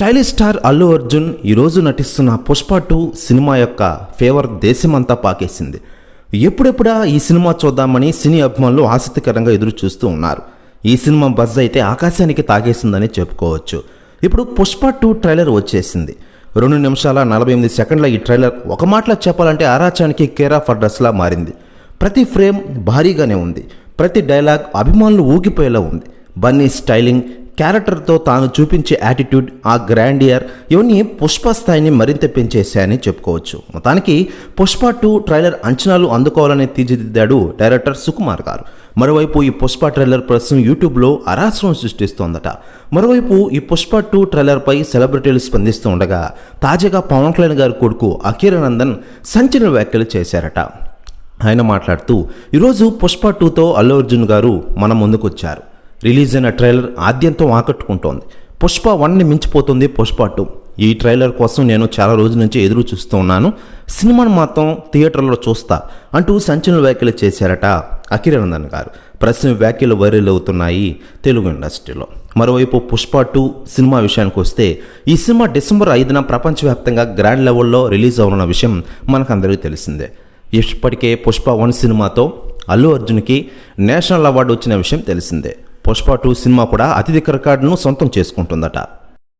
Stylish star Allu Arjun ఈరోజు నటిస్తున్న Pushpa two cinema యొక్క ఫేవర్ దేశమంతా పాకేసింది. ఎప్పుడెప్పుడా ఈ సినిమా చూద్దామని సినీ అభిమానులు ఆసక్తికరంగా ఎదురు చూస్తూ ఉన్నారు. ఈ సినిమా బజ్ అయితే ఆకాశానికి తాగేసిందని చెప్పుకోవచ్చు. ఇప్పుడు పుష్ప టూ ట్రైలర్ వచ్చేసింది. రెండు నిమిషాల నలభై ఎనిమిది సెకండ్ల ఈ ట్రైలర్ ఒక మాటలో చెప్పాలంటే ఆరాచానికి కేరా ఫర్ డ్రస్లా మారింది. ప్రతి ఫ్రేమ్ భారీగానే ఉంది. ప్రతి డైలాగ్ అభిమానులు ఊగిపోయేలా ఉంది. బన్నీ స్టైలింగ్ క్యారెక్టర్తో తాను చూపించే యాటిట్యూడ్ ఆ గ్రాండియర్ ఇవన్నీ పుష్ప స్థాయిని మరింత పెంచేశాయని చెప్పుకోవచ్చు. మొత్తానికి పుష్ప టూ ట్రైలర్ అంచనాలు అందుకోవాలని తీర్చిదిద్దాడు డైరెక్టర్ సుకుమార్ గారు. మరోవైపు ఈ పుష్ప ట్రైలర్ ప్రస్తుతం యూట్యూబ్లో అరాశ్రం సృష్టిస్తోందట. మరోవైపు ఈ పుష్ప టూ ట్రైలర్పై సెలబ్రిటీలు స్పందిస్తూ ఉండగా తాజాగా పవన్ కళ్యాణ్ గారి కొడుకు అఖీరానందన్ సంచలన వ్యాఖ్యలు చేశారట. ఆయన మాట్లాడుతూ ఈరోజు పుష్ప టూతో అల్లు అర్జున్ గారు మన ముందుకొచ్చారు. రిలీజ్ అయిన ట్రైలర్ ఆద్యంతం ఆకట్టుకుంటోంది. పుష్ప వన్ని మించిపోతుంది పుష్ప టూ. ఈ ట్రైలర్ కోసం నేను చాలా రోజుల నుంచి ఎదురు చూస్తూ ఉన్నాను. సినిమాను మాత్రం థియేటర్లో చూస్తా అంటూ సంచలన వ్యాఖ్యలు చేశారట అఖిరానందన్ గారు. ప్రశ్న వ్యాఖ్యలు వైరల్ అవుతున్నాయి తెలుగు ఇండస్ట్రీలో. మరోవైపు పుష్ప టూ సినిమా విషయానికి వస్తే ఈ సినిమా డిసెంబర్ ఐదున ప్రపంచవ్యాప్తంగా గ్రాండ్ లెవెల్లో రిలీజ్ అవనున్న విషయం మనకందరికీ తెలిసిందే. ఇప్పటికే పుష్ప వన్ సినిమాతో అల్లు అర్జున్కి నేషనల్ అవార్డు వచ్చిన విషయం తెలిసిందే. పుష్ప టూ సినిమా కూడా అతిథిక రికార్డును సొంతం చేసుకుంటుందట.